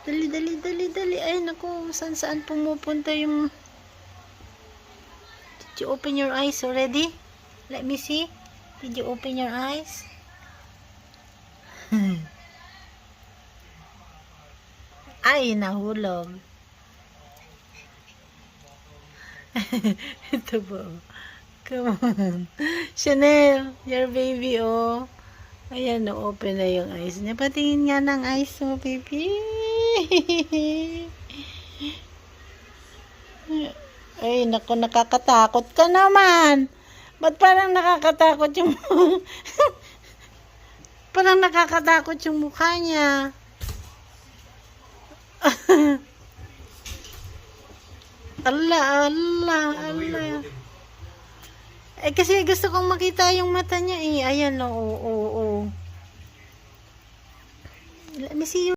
Dali, dali, dali, dali. Ay, naku, saan saan pumupunta yung... Did you open your eyes already? Let me see. Did you open your eyes? Ay, nahulog. Ito po. Come on. Chanel, your baby, oh. Ayan, na-open na yung eyes niya. Patingin nga ng eyes mo, baby. Ay, naku, nakakatakot ka naman. Ba't parang nakakatakot yung... parang nakakatakot yung mukha niya. Allah, Allah, Allah. Eh, kasi gusto kong makita yung mata niya eh. Ayan, oo, oo, oo. Let me see you.